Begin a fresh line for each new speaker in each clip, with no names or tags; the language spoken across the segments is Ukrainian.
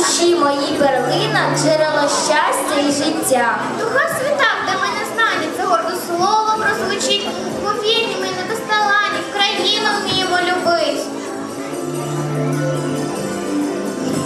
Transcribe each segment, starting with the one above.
душі моїй перлина, джерело щастя і життя.
Духа світах, де ми не знані, це гордо слово прозвучить. Бо вільні ми не безталанні, в країну вміємо любить.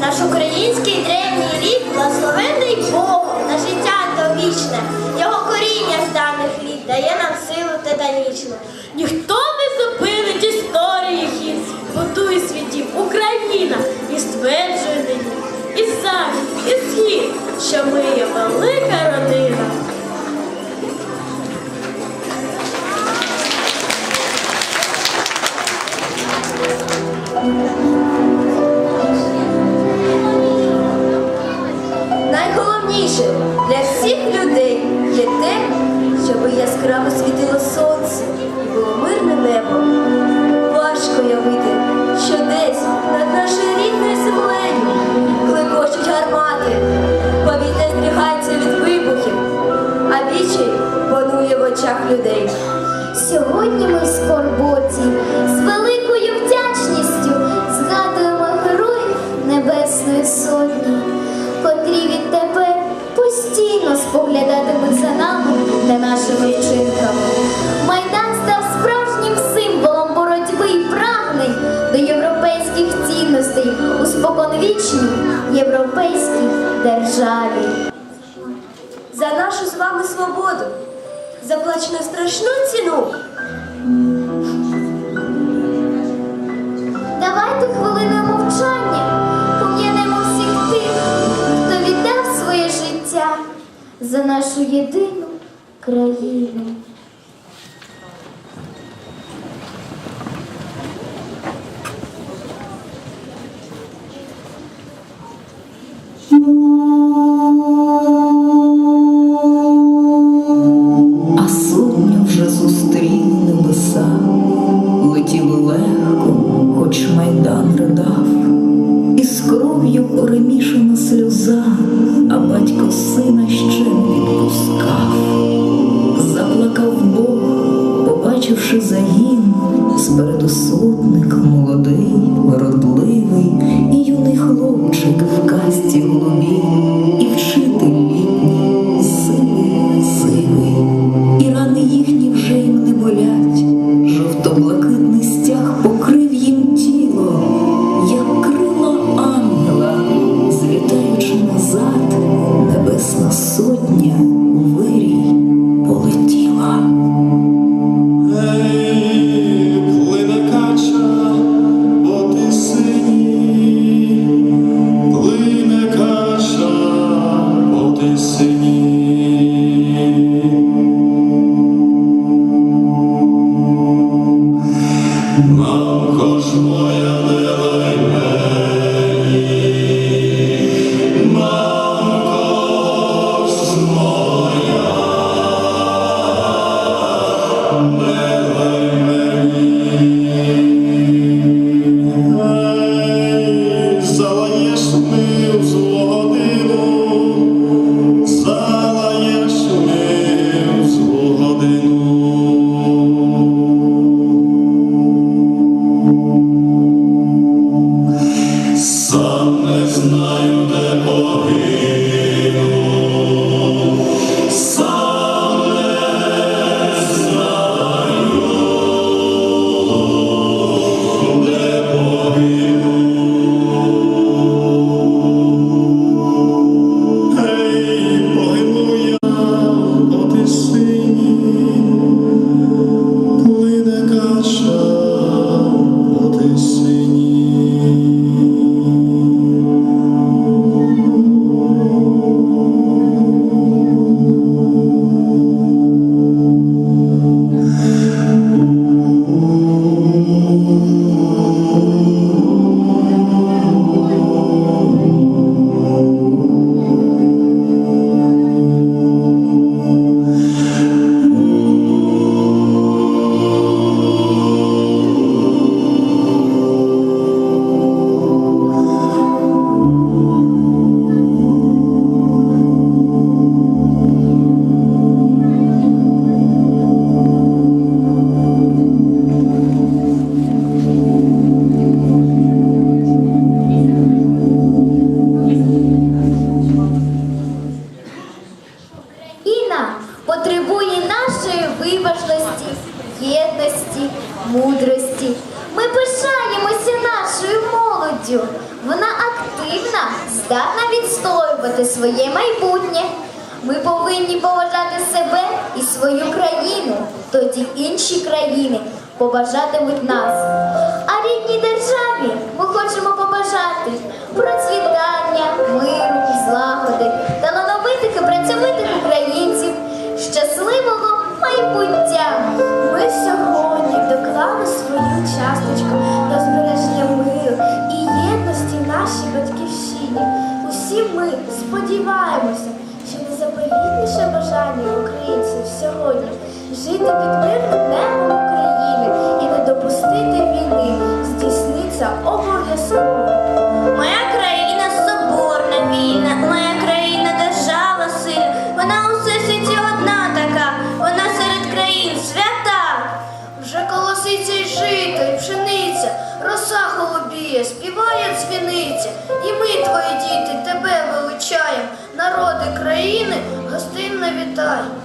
Наш український древній рід благословений Богом на життя довічне. Його коріння з давніх літ дає нам силу титанічну. Ніхто не зупинить історії хід, будує дім Україна і стверджує нині і захід, і схід, вічі панує в очах людей.
Сьогодні ми в скорботі з великою вдячністю згадуємо героїв Небесної Сотні, котрі відтепер постійно споглядатимуть за нами та нашими вчинками. Майдан став справжнім символом боротьби і прагнень до європейських цінностей у споконвічній європейській державі.
Вами свободу заплачено страшну ціну.
Давайте хвилиною мовчання пом'янемо всіх тих, хто віддав своє життя за нашу єдину країну.
Батько сина ще не відпускав. Заплакав Бог, побачивши загін, спереду сотник
Elohim. інші країни побажатимуть нас. А рідній державі ми хочемо побажати процвітання, миру, злагоди, талановитих і працьовитих українців, щасливого майбуття.
Ми сьогодні доклали свою часточку до збереження миру і єдності нашій батьківщині. Усі ми сподіваємося, що незаповітніше бажання українців сьогодні жити під мирним небом України і не допустити війни здійсниться обов'язково.
Моя країна соборна, вільна, моя країна держава сильна, вона у всесвіті одна така, вона серед країн свята.
Вже колоситься й жито, і пшениця, роса холубіє, співає дзвіниця, і ми, твої діти, тебе величаємо, народи країни гостинно вітаємо.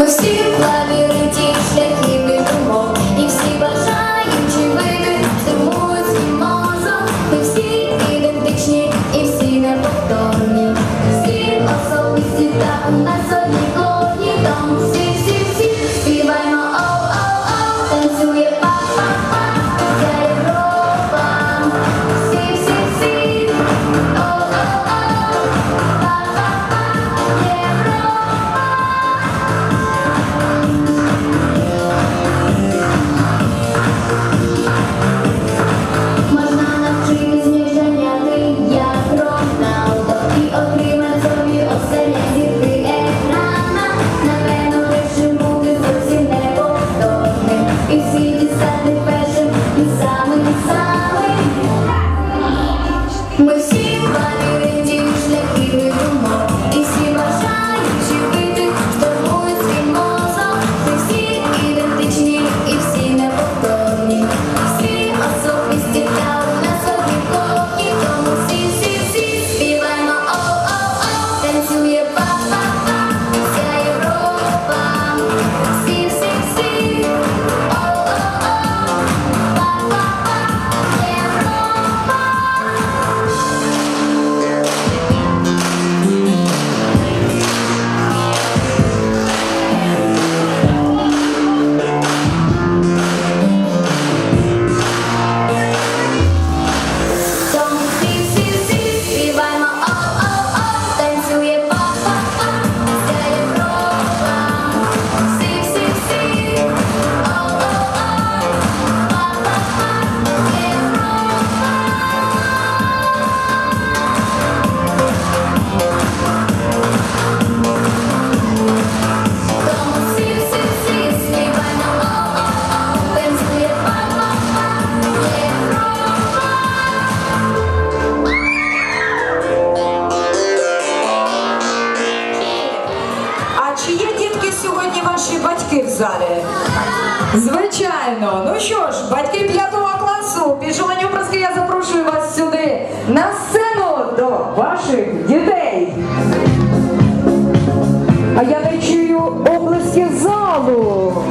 Você vai.
Звичайно. Ну що ж, батьки п'ятого класу, пішолені образки, я запрошую вас сюди на сцену до ваших дітей. А я не чую області залу.